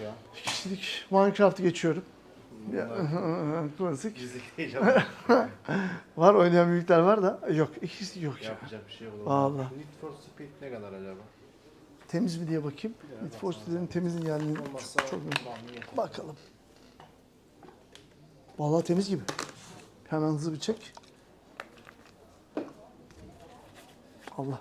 ya. Kişilik Minecraft'ı geçiyorum. Ya, Klasik. Gizlilik değil ama Var oynayan büyükler var da yok. İki kişilik yok ya. yapacak bir şey yok. Vallahi. Need for Speed ne kadar acaba? Temiz mi diye bakayım. Ya, Need for. Speed'in temizin geldiğini Olmazsa çok, yeter. Bakalım. Vallahi temiz gibi. Hemen hızlı bir çek. Allah.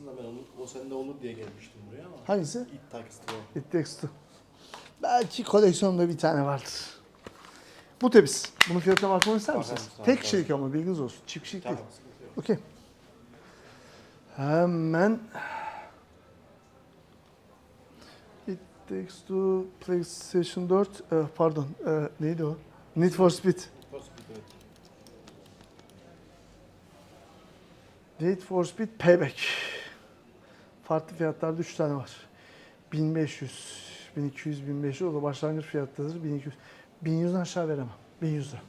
Aslında ben onu, o sende olur diye gelmiştim buraya ama. Hangisi? It Takes Two. It Takes Two. Belki koleksiyonda bir tane vardır. Bu temiz. Bunun fiyatına bakmamı ister Bakarım, misiniz? ol, Tek ol. kişilik ama bilginiz olsun. Çift kişilik değil. Tamam sıkıntı yok. Okey. Hemen It Takes Two PlayStation 4 eh, pardon eh, neydi o? Need for Speed. Need for Speed Payback. Farklı fiyatlarda 3 tane var. 1500, 1200, 1500 o da başlangıç fiyattadır. 1200. 1100'den aşağı veremem. 1100 lira.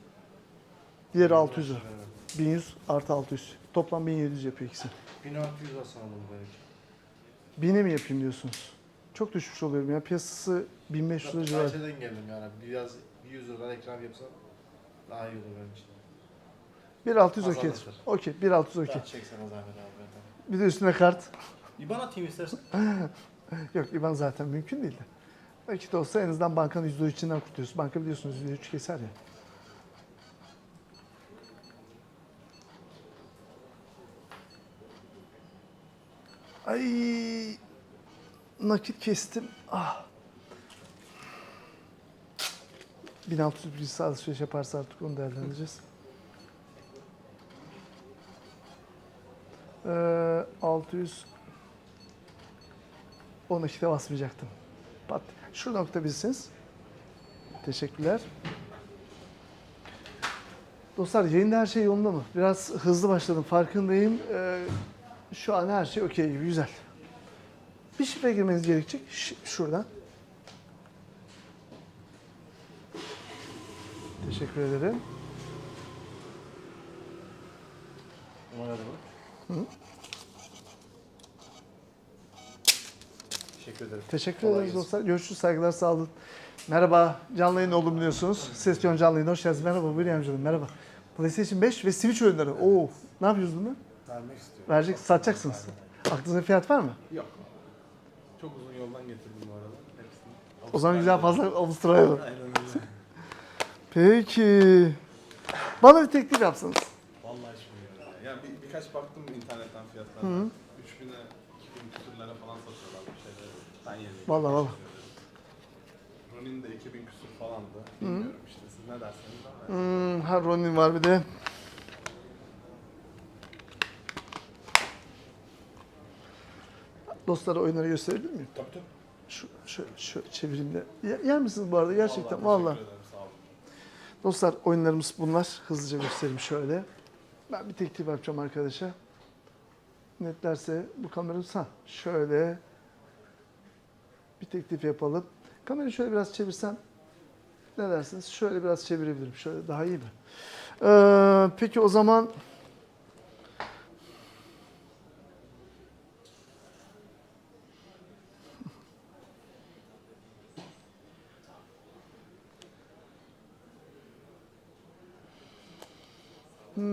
Diğeri 600 lira. Evet. 1100 artı 600. Toplam 1700 yapıyor ikisi. 1600 asalım belki. 1000'e mi yapayım diyorsunuz? Çok düşmüş oluyorum ya. Piyasası 1500 lira civarı. Kayseri'den geldim yani. Biraz bir 100 liradan ekran yapsam daha iyi olur için. 1600 okey. Azalır. Okey 1600 okey. Daha çeksene zahmet abi. benden. Bir de üstüne kart. İban atayım istersen. Yok IBAN zaten mümkün değil de. Belki de olsa en azından bankanın %3'ünden kurtuluyorsun. Banka biliyorsunuz %3 keser ya. Ay nakit kestim. Ah. 1600 birisi alışveriş yaparsa artık onu değerlendireceğiz. Ee, 600 o nakite basmayacaktım. Pat. Şu nokta bilsiniz. Teşekkürler. Dostlar yayında her şey yolunda mı? Biraz hızlı başladım farkındayım. Ee, şu an her şey okey gibi güzel. Bir şifre girmeniz gerekecek. Ş- şuradan. Teşekkür ederim. Numara da Teşekkür ederim. Teşekkür Kolay ederiz gelsin. dostlar. Görüşürüz. Saygılar, sağ olun. Merhaba. Canlı yayın oldum biliyorsunuz. Ses Piyon canlı yayın. Hoş geldiniz. Merhaba. Buyurun yardımcı olun. Merhaba. PlayStation 5 ve Switch oyunları. Oo. Ne yapıyoruz bunu? Vermek istiyorum. Verecek, satacaksınız. Aklınızda fiyat var mı? Yok. Çok uzun yoldan getirdim bu arada. Hepsini. O zaman güzel fazla Avustralya'da. Aynen öyle. Peki. Bana bir teklif yapsanız. Vallahi hiç bilmiyorum. ya. Yani bir, birkaç baktım internetten fiyatlarına. 3000'e, 2000 küsürlere falan satıyorlar bir Vallahi vallahi. Ronin de 2000 küsür falandı. Bilmiyorum işte siz ne derseniz ama. Hmm, ha Ronin var bir de. Dostlara oyunları gösterebilir miyim? Tabii tabii. Şu, şu, şu çevireyim de. Yer, yer misiniz bu arada gerçekten? Vallahi. Olun. Dostlar oyunlarımız bunlar. Hızlıca göstereyim şöyle. Ben bir teklif yapacağım arkadaşa. Netlerse bu kamerayı ha şöyle bir teklif yapalım. Kamerayı şöyle biraz çevirsem ne dersiniz? Şöyle biraz çevirebilirim. Şöyle daha iyi mi? Ee, peki o zaman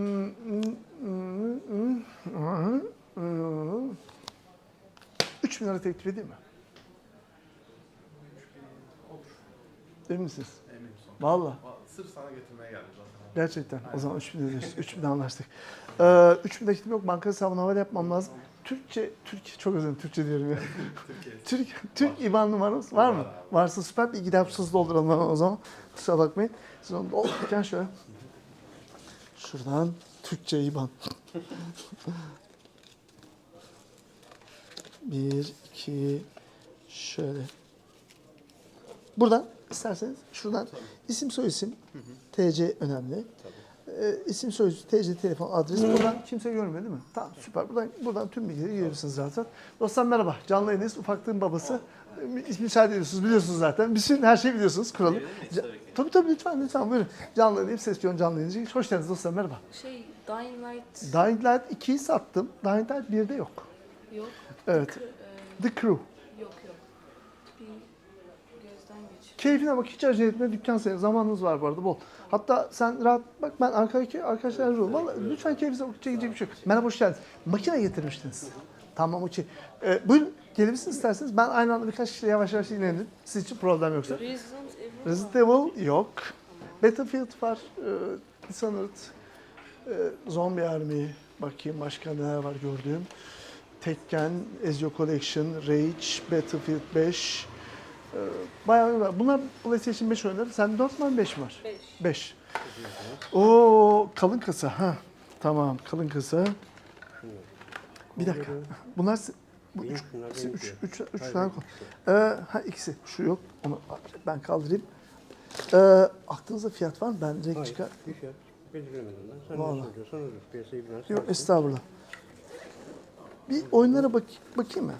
Üç bin lira teklif edeyim mi? Emin misiniz? Eminim son. Valla. Va- Sırf sana getirmeye geldim zaten. Gerçekten. O zaman 3 bin ödüyoruz. 3 bin anlaştık. Ee, 3 bin nakitim yok. Banka hesabına havale yapmam lazım. Türkçe, Türk, çok özür dilerim Türkçe diyorum ya. Türk, Türk IBAN numaranız var mı? Varsa süper. Bir gider hızlı dolduralım hemen o zaman. Kusura bakmayın. Siz onu doldururken şöyle. Şuradan Türkçe IBAN. Bir, iki, şöyle. Buradan isterseniz şuradan isim soy isim, TC önemli. Ee, isim soy isim, TC telefon adres. Buradan kimse görmüyor değil mi? Tamam süper. Buradan buradan tüm bilgileri girebilirsiniz zaten. Dostlar merhaba. Canlı yayındayız. Ufaklığın babası. müsaade ediyorsunuz biliyorsunuz zaten. Bütün her şeyi biliyorsunuz kuralı. Ca- Tabii tabii lütfen lütfen buyurun. Canlı yayın, ses piyon canlı yayıncı. Hoş geldiniz dostlar merhaba. Şey, Dying Light Dying Light 2'yi sattım. Dying Light 1'de yok. yok. Evet. Kı- e, The Crew. yok yok. Bir gözden geçir. Keyfine bak hiç acele etme dükkan senin. Zamanınız var bu arada bol. Hatta sen rahat bak ben arkadaki arkadaşlar yardımcı olun. Vallahi lütfen keyfinize bak çekecek bir şey yok. Merhaba hoş geldiniz. Makine getirmiştiniz. Tamam okey. Ee, buyurun gelebilirsiniz isterseniz. Ben aynı anda birkaç kişiyle yavaş yavaş inelim. Sizin için problem yoksa. Resident. Evil yok. Battlefield var. Ee, Dishonored. Ee, Zombie Army. Bakayım başka neler var gördüğüm. Tekken, Ezio Collection, Rage, Battlefield 5. Ee, bayağı var. Bunlar PlayStation 5 oyunları. Sen 4 mü 5 mi var? 5. 5. Oo kalın kasa. Ha. Tamam kalın kasa. Bir dakika. Bunlar bu üç, üç, üç, üç tane kol. Ee, ha ikisi. Şu yok. Onu ben kaldırayım. Ee, aklınızda fiyat var mı? Ben direkt Hayır, çıkar. bir fiyat belirlemedim ben. Sen Vallahi. ne söylüyorsan olur. Piyasayı bilen Yok estağfurullah. Bir oyunlara bak bakayım mı?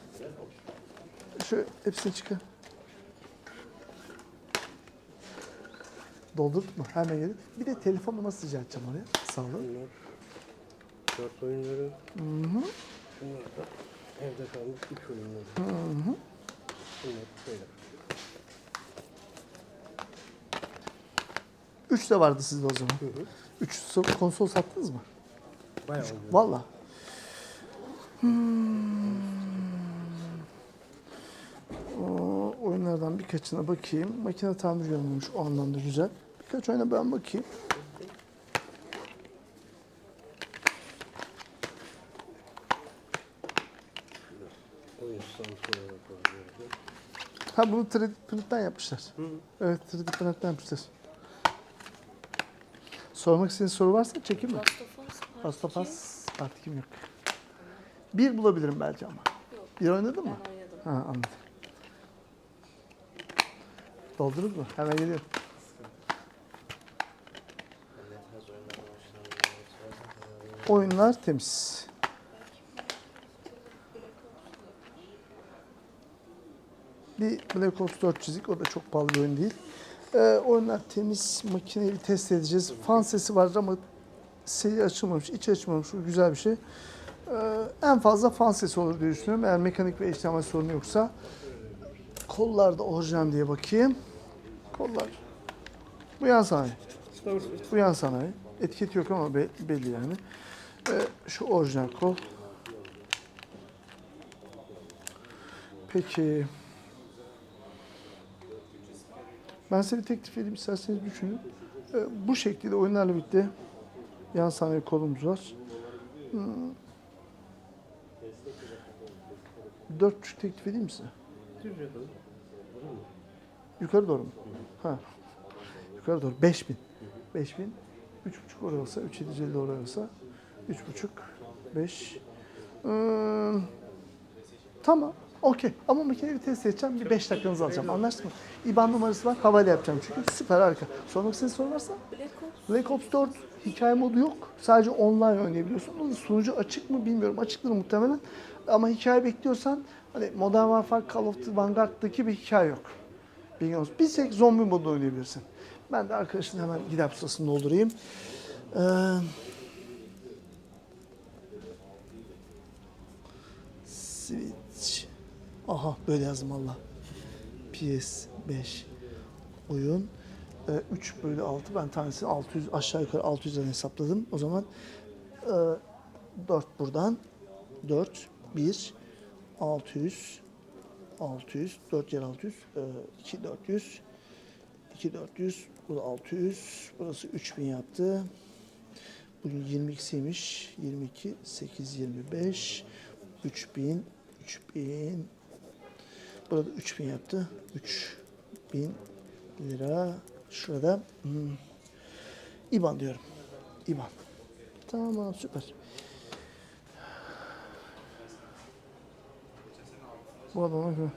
Şu hepsini çıkar. Doldurduk mu? Hemen gelin. Bir de telefon numarası rica edeceğim oraya. Sağ olun. Bunlar dört oyunları. Hı hı. Bunlar da evde kalmış üç oyunları. Bunlar böyle. Üç de vardı sizde o zaman. Hı hı. Üç so- konsol sattınız mı? Bayağı oluyor. Valla. O oyunlardan birkaçına bakayım. Makine tamir görünmüş o anlamda güzel. Birkaç oyuna ben bakayım. Ha bunu 3D printten yapmışlar. Hı. Evet 3D printten yapmışlar. Sormak istediğiniz soru varsa çekin mi? Last of Us Part Last of 2. Us artık kim yok. Bir bulabilirim belki ama. Yok. Bir oynadın mı? Ben oynadım. Ha anladım. Doldurur mu? Hemen geliyorum. Oyunlar temiz. Bir Black Ops 4 çizik. O da çok pahalı bir oyun değil. Ee, oyunlar temiz. Makineyi test edeceğiz. Fan sesi vardır ama seri açılmamış, içi açılmamış. Bu güzel bir şey. Ee, en fazla fan sesi olur diye düşünüyorum. Eğer mekanik ve HDMI sorunu yoksa. Kollar da orijinal diye bakayım. Kollar. Bu yan sanayi. Bu yan sanayi. Etiket yok ama be- belli yani. Şu orijinal kol. Peki. Ben size bir teklif edeyim isterseniz düşünün. Bu şekilde oyunlarla birlikte yan sanayi kolumuz var. Hmm. Dört buçuk teklif edeyim mi size? Yukarı doğru mu? Ha. Yukarı doğru. 5000. 5000. 3,5 oraya olsa, 3750 oraya olsa 3,5 5 hmm, Tamam. Okey. Ama makineyi bir test edeceğim. Bir 5 dakikanızı alacağım. Anlaştık mı? IBAN numarası var. Havale yapacağım çünkü. Süper harika. Sormak istediğiniz soru varsa? Black Ops Black Ops 4 hikaye modu yok. Sadece online oynayabiliyorsun. Sunucu açık mı bilmiyorum. Açıktır muhtemelen. Ama hikaye bekliyorsan hani Modern Warfare Call of Duty Vanguard'daki bir hikaye yok. Bilgin olsun. Bir tek zombi modu oynayabilirsin. Ben de arkadaşın hemen gider pusulasını doldurayım. Ee, Switch. Aha böyle yazdım Allah. PS5 oyun. 3 bölü 6 ben tanesini 600 aşağı yukarı 600'den hesapladım. O zaman e, 4 buradan 4 1 600 600 4 yer 600 e, 2 400 2 400 burada 600 burası 3000 yaptı. Bugün 22'siymiş. 22 8 25 3000 3000 Burada 3000 yaptı. 3000 lira. Şurada hmm, İban diyorum. İban. Tamam süper. Bu adama göre.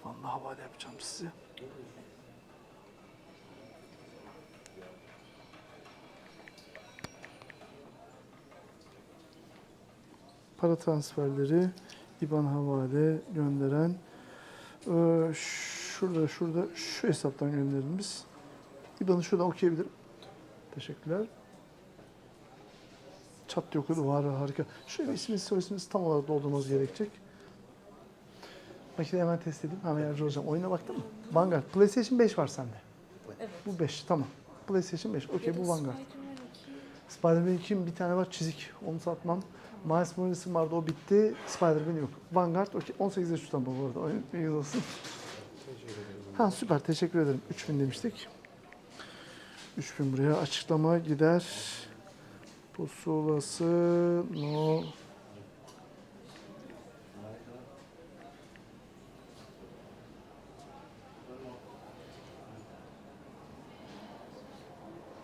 İban'la havale yapacağım size. Para transferleri, IBAN havale gönderen, ee, şurada şurada şu hesaptan gönderelim biz. IBAN'ı şuradan okuyabilirim. Teşekkürler. Çat diye okudu. Var harika. Şöyle isminiz, soy isminizi tam olarak doldurmanız gerekecek. Makineyi hemen test edeyim. Hemen yardımcı olacağım. Oyuna baktın mı? Vanguard. PlayStation 5 var sende. Evet. Bu 5. Tamam. PlayStation 5. Okey bu Vanguard. Spider-Man 2. Spider-Man 2'nin bir tane var çizik. Onu satmam. Miles Morales'in vardı o bitti. Spider-Man yok. Vanguard okey. 18 yaş üstten bu arada. Oyun olsun. Ha süper teşekkür ederim. 3000 demiştik. 3000 buraya açıklama gider. Pusulası no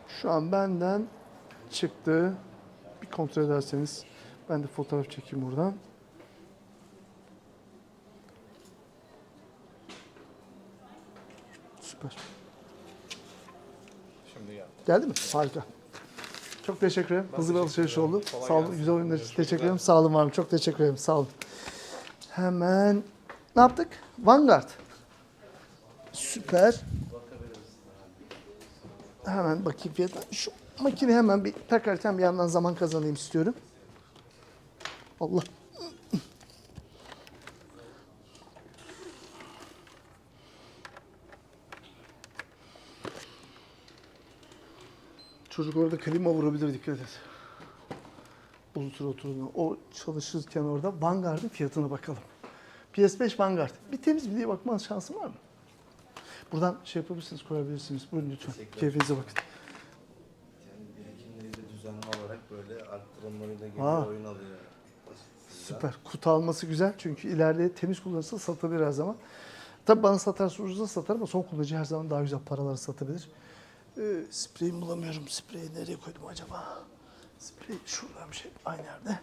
Şu an benden çıktı. Bir kontrol ederseniz ben de fotoğraf çekeyim buradan. Süper. Şimdi gel. Geldi mi? Harika. Çok teşekkür ederim. Ben Hızlı bir teşekkür alışveriş ederim. oldu. Kolay Sağ olun. gelsin. Güzel oyunlar için Görüşmek teşekkür üzere. ederim. Sağ olun var Çok teşekkür ederim. Sağ olun. Hemen ne yaptık? Vanguard. Süper. Hemen bakayım fiyatına. Şu makineyi hemen bir takarken bir yandan zaman kazanayım istiyorum. Allah. Çocuk orada klima vurabilir dikkat et. Uzun süre oturduğunda. O çalışırken orada Vanguard'ın fiyatına bakalım. PS5 Vanguard. Bir temiz bir diye bakma şansın var mı? Buradan şey yapabilirsiniz, koyabilirsiniz. Buyurun lütfen. Keyfinize bakın. Yani birikimleri de düzenli olarak böyle arttırımlarıyla Aa. oyun alıyor. Süper. Kutu alması güzel çünkü ileride temiz kullanırsa satabilir her zaman. Tabii bana satarsa ucuza satar ama son kullanıcı her zaman daha güzel paraları satabilir. Ee, spreyimi bulamıyorum. Spreyi nereye koydum acaba? Sprey şuradan bir şey aynı yerde.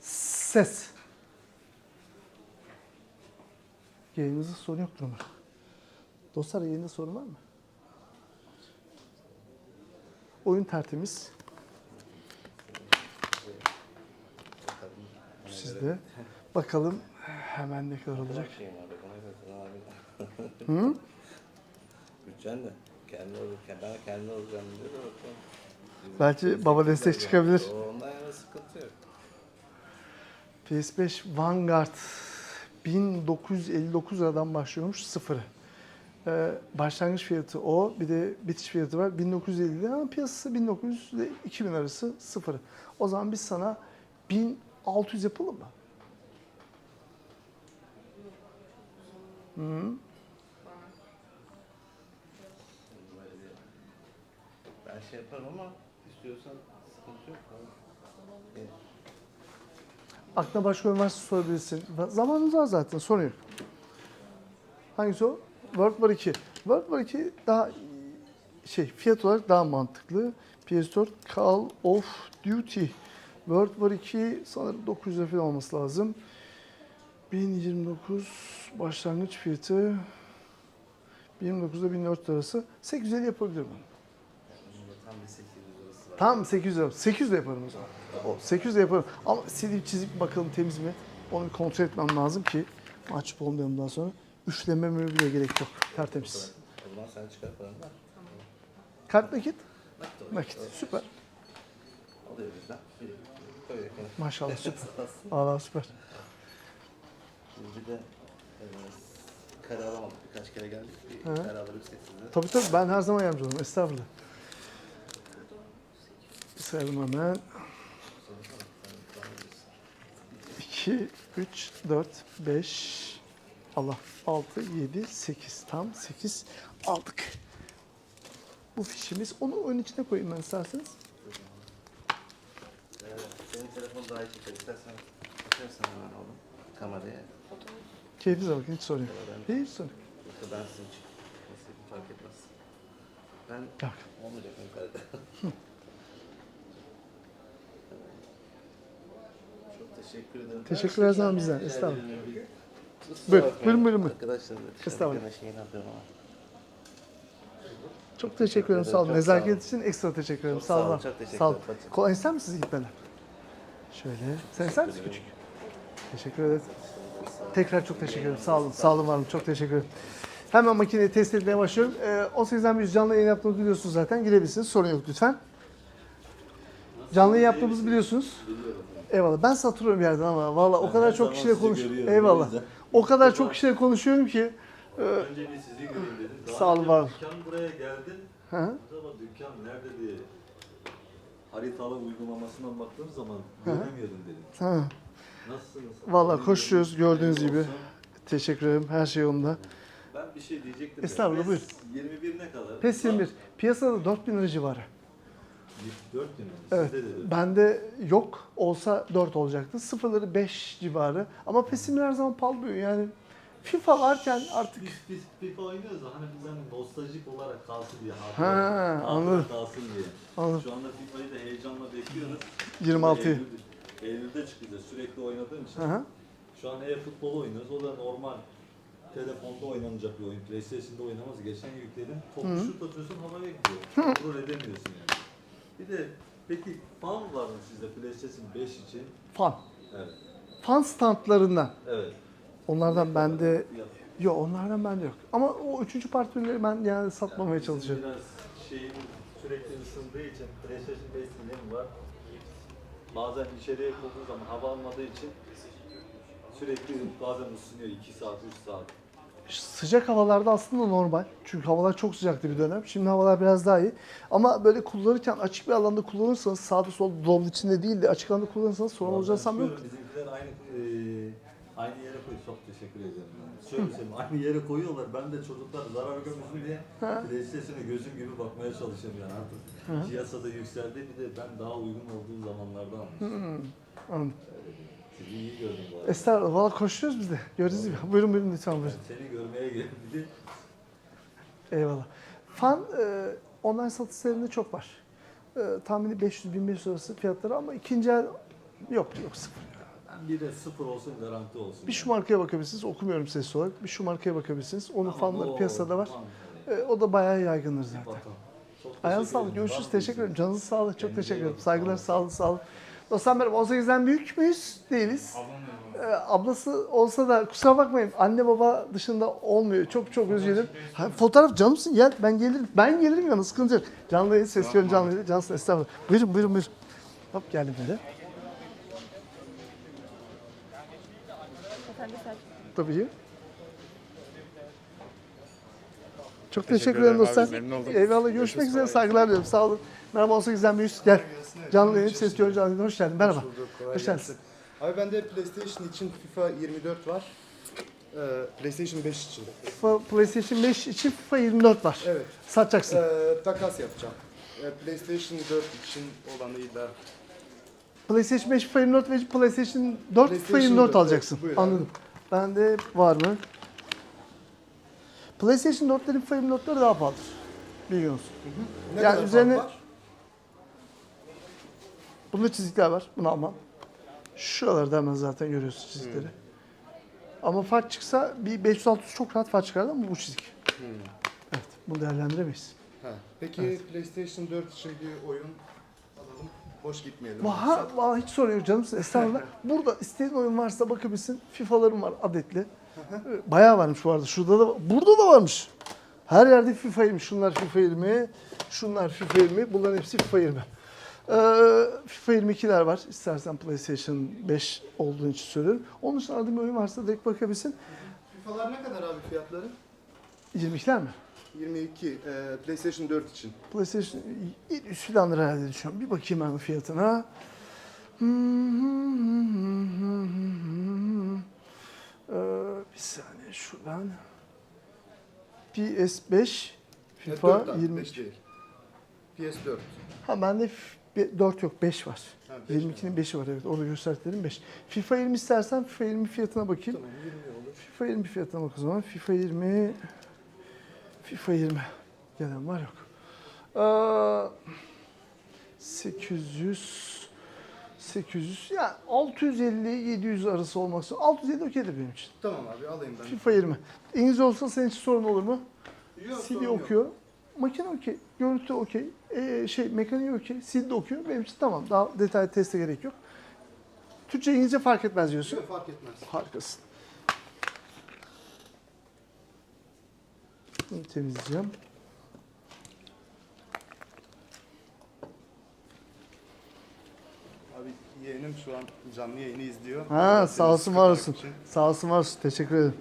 Ses. Yayınınızda sorun yoktur umarım. Dostlar yayında sorun var mı? Oyun tertemiz. Sizde. Bakalım hemen ne kadar olacak. Hı? Bütçen de kendi olurken ben kendi olacağım diyor da bakalım. Belki baba destek çıkabilir. Ondan yana sıkıntı yok. PS5 Vanguard 1959 liradan başlıyormuş sıfırı. Ee, başlangıç fiyatı o. Bir de bitiş fiyatı var. 1950 lira ama piyasası 1900 ile 2000 arası sıfırı. O zaman biz sana 1600 yapalım mı? Bir... Ben şey yaparım ama istiyorsan sıkıntı yok. Evet. Aklına başka üniversite sorabilirsin. Zamanımız var zaten sorun yok. Hangisi o? World War 2. World War 2 daha şey fiyat olarak daha mantıklı. PS4 Call of Duty. World War 2 sanırım 900 lira olması lazım. 1029 başlangıç fiyatı 29 ile 1400 arası 850 yapabilirim. bunu. Bunun da tam bir 800 lirası var. Tam 800 lira. 800 de yaparım o zaman. O 800 de yaparım. Ama silip çizip bakalım temiz mi? Onu bir kontrol etmem lazım ki mahcup olmayalım daha sonra. Üçlememe bile gerek yok. Tertemiz. O zaman sen çıkar paranı ver. Kart nakit? Nakit. Nakit. Süper. Alıyor bizden. Maşallah süper. Allah süper. Biz bir de e, kare alamadık. Birkaç kere geldik. Bir Hı. kare alabilirsek size. Tabii tabii ben her zaman yardımcı olurum. Estağfurullah. Sayalım hemen. 2, 3, 4, 5, Allah 6, 7, 8. Tam 8 aldık. Bu fişimiz. Onu oyun içine koyayım ben isterseniz. Ee, senin telefon daha iyi çeker. İstersen açarsan hemen oğlum. Kameraya. Keyfinize bakın hiç sorun yok. Hiç sorun yok. yoksa ben sizin için. Nasıl fark etmez. Ben Bak. olmayacak yukarıda. Teşekkür ederim. Teşekkürler zaman bizden. Rica Estağfurullah. ederim. Kusura Buyurun, buyurun, buyurun. Arkadaşlar da Estağfurullah. ama. Çok teşekkür ederim. Sağ olun. Çok sağ Nezaket için ekstra teşekkür ederim. Çok Sağ sağ olun. olun, çok teşekkür Sağ olun. ederim. Kolay ister misiniz gitmeden? Şöyle. Sen ister misin küçük? Teşekkür ederiz. Tekrar çok teşekkür ederim. Sağ olun. Sağ olun var olun. Çok teşekkür ederim. Hemen makineyi test etmeye başlıyorum. Ee, 18'den bir canlı yayın yaptığımızı biliyorsunuz zaten. Girebilirsiniz. Sorun yok lütfen. Canlı yayın yaptığımızı biliyorsunuz. Eyvallah. Ben satıyorum bir yerden ama valla o kadar çok kişiyle konuş. Eyvallah. O kadar çok kişiyle konuşuyorum ki. e, Önce bir sizi göreyim dedim. Daha Sağ olun, önce var. Dükkan buraya geldim. Hı. Ama dükkan nerede diye haritalı uygulamasından baktığım zaman göremiyordum dedim. Ha. Nasılsınız? Vallahi koşuyoruz, gördüğünüz gibi. Teşekkür ederim. Her şey yolunda. Ben bir şey diyecektim. Estağfurullah, PES 21 ne kadar? PES 21. Piyasada 4000 lira civarı. 4 bin mi? Evet. Sizde de. Bende yok. Olsa 4 olacaktı. Sıfırları 5 civarı. Ama PES 21 her zaman pahalı büyüyor. Yani FIFA varken artık Biz, biz FIFA oynuyoruz da hani biz hani nostaljik olarak kalsın diye. Ha, hatıra- anladım. hatıra Kalsın diye. Anladım. Şu anda FIFA'yı da heyecanla bekliyoruz. 26'yı. Eylül- Eylül'de çıkacağız sürekli oynadığım için. Hı hı. Şu an e-futbol oynuyoruz. O da normal telefonda oynanacak bir oyun. PlayStation'da oynamaz. Geçen yükledim. Topu şut atıyorsun havaya gidiyor. Kontrol edemiyorsun yani. Bir de peki fan var mı sizde PlayStation 5 için? fan. Evet. Fan standlarından. Evet. Onlardan bende yok. Onlardan bende yok. Ama o üçüncü parti ürünleri ben yani satmamaya Bizim çalışıyorum. Biraz şeyim sürekli ısındığı için PlayStation 5 dilim var. Bazen içeriye koyduğu zaman hava almadığı için sürekli bazen ısınıyor 2 saat 3 saat. Sıcak havalarda aslında normal. Çünkü havalar çok sıcaktı bir dönem. Şimdi havalar biraz daha iyi. Ama böyle kullanırken açık bir alanda kullanırsanız sağda solda dolabın içinde değil de açık alanda kullanırsanız sorun olacağını sanmıyorum. Bizimkiler aynı e, aynı yere koyuyor. Çok teşekkür ederim. Yani. Şöyle söyleyeyim, aynı yere koyuyorlar. Ben de çocuklar zarar görmesin diye PlayStation'a gözüm gibi bakmaya çalışıyorum yani artık. Piyasada yükseldi bir de ben daha uygun olduğu zamanlarda almıştım. Anladım. Sizi iyi gördüm bu arada. Estağfurullah. Valla koşuyoruz biz de. Gördüğünüz gibi. Buyurun buyurun lütfen buyurun. Seni görmeye geldim Eyvallah. Fan e, online satışlarında çok var. E, tahmini 500-1500 arası fiyatları ama ikinci el yok yok sıfır. ben bir de sıfır olsun garanti olsun. Bir şu markaya bakabilirsiniz. Okumuyorum sesli olarak. Bir şu markaya bakabilirsiniz. Onun fanları piyasada var. E, o da bayağı yaygındır zaten. Ayağınıza sağlık. Görüşürüz. Teşekkür ederim. Canınıza sağlık. Çok teşekkür ederim. Saygılar, sağ olun, sağ olun. Dostlar merhaba. 18'den büyük müyüz? Değiliz. Ee, ablası olsa da kusura bakmayın. Anne baba dışında olmuyor. Çok çok dilerim. Ha, fotoğraf canımsın gel. Ben gelirim. Ben gelirim yanına. Sıkıntı yok. Canlı yayın, ses görün canlı yayın. Cansın estağfurullah. Buyurun buyurun buyurun. Hop geldim böyle. Tabii. Çok teşekkür, ederim dostlar. Eyvallah. Görüşmek üzere. Saygılar diliyorum. Sağ olun. Merhaba 18'den büyüğüz. Gel. Canlı yayın, ses görün canlı yayın. Hoş geldin. Merhaba. Hoş geldin. Abi bende PlayStation için FIFA 24 var. Ee, PlayStation 5 için. FIFA, PlayStation 5 için FIFA 24 var. Evet. Satacaksın. Ee, takas yapacağım. Ee, PlayStation 4 için olanıyla PlayStation 5 FIFA 24 ve PlayStation 4 FIFA PlayStation 24 4, alacaksın. buyur abi. Anladım. Bende var mı? PlayStation 4'lerin FIFA 24'leri daha pahalıdır. Bilgin olsun. ne Yani kadar üzerine- var? Bunda çizikler var. Bunu almam. Şuralarda hemen zaten görüyorsun çizikleri. Ama fark çıksa bir 500-600 çok rahat fark çıkardı ama bu çizik. Evet. Bunu değerlendiremeyiz. Ha. Peki PlayStation 4 için bir oyun alalım. Boş gitmeyelim. Vaha, vaha hiç sorun yok canım. Estağfurullah. Burada istediğin oyun varsa bakabilirsin. FIFA'larım var adetli. Bayağı varmış bu arada. Şurada da burada da varmış. Her yerde FIFA 20. Şunlar FIFA 20. Şunlar FIFA 20. Bunların hepsi FIFA 20. Ee, FIFA 22'ler var. İstersen PlayStation 5 olduğun için söylüyorum. Onun için aradığın bir oyun varsa direkt bakabilirsin. FIFA'lar ne kadar abi fiyatları? 22'ler mi? 22 e, PlayStation 4 için. PlayStation 700 falan lira herhalde düşünüyorum. Bir bakayım hemen fiyatına. Ee, bir saniye şuradan. PS5 FIFA 4 abi, 20. 5 değil. PS4. Ha bende f- 4 yok 5 var. Ha, beş 22'nin 5'i var evet. Orada gösterdiklerim 5. FIFA 20 istersen FIFA 20 fiyatına bakayım. Tamam 20 olur. FIFA 20 fiyatına bak o zaman. FIFA 20 FIFA 20 gelen var yok. Ee, 800 800 ya 650-700 arası olmak zorunda. 650 okeydir benim için. Tamam abi alayım ben. FIFA 20. İngilizce olsa senin için sorun olur mu? Yok, CD sorun yok. Makine okey. Görüntü okey. Ee, şey mekaniği okey. CD de okuyor. Benim için tamam. Daha detaylı teste gerek yok. Türkçe İngilizce fark etmez diyorsun. Yok fark etmez. Harikasın. Bunu temizleyeceğim. Abi yeğenim şu an canlı yayını izliyor. Ha sağ olsun var olsun. Sağ olsun var olsun. Teşekkür ederim.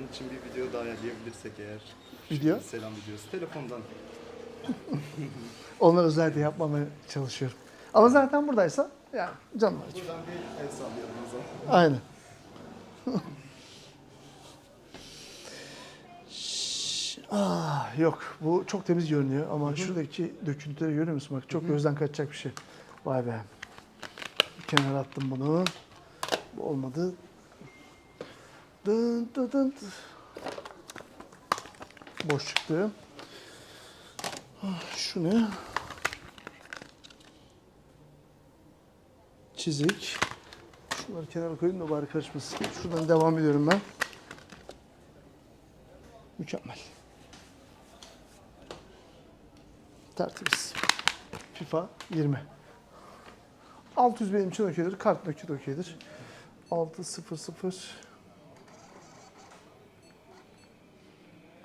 Onun için bir video daha ayarlayabilirsek eğer. Video? Selam videosu. Telefondan. Onlar özellikle yapmamaya çalışıyorum. Ama zaten buradaysa yani canım acıyor. Buradan bir el sallayalım o zaman. Aynen. Ah, yok bu çok temiz görünüyor ama şuradaki döküntüleri görüyor musun? Bak çok gözden kaçacak bir şey. Vay be. Bir kenara attım bunu. Bu olmadı. Dın dın dın. Boş çıktı. Ah, Şu ne? Çizik. Şunları kenara koyayım da bari karışmasın. Şuradan devam ediyorum ben. Mükemmel. Tertemiz. FIFA 20. 600 benim için okeydir. Kart nakit okeydir. 600.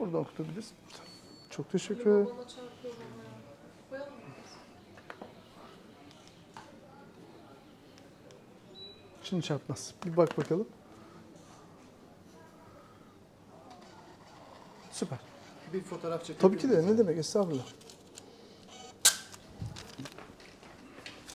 Burada okutabiliriz. Çok teşekkür ederim. Şimdi çarpmaz. Bir bak bakalım. Süper. Bir fotoğraf çekebilir Tabii ki de ne demek estağfurullah.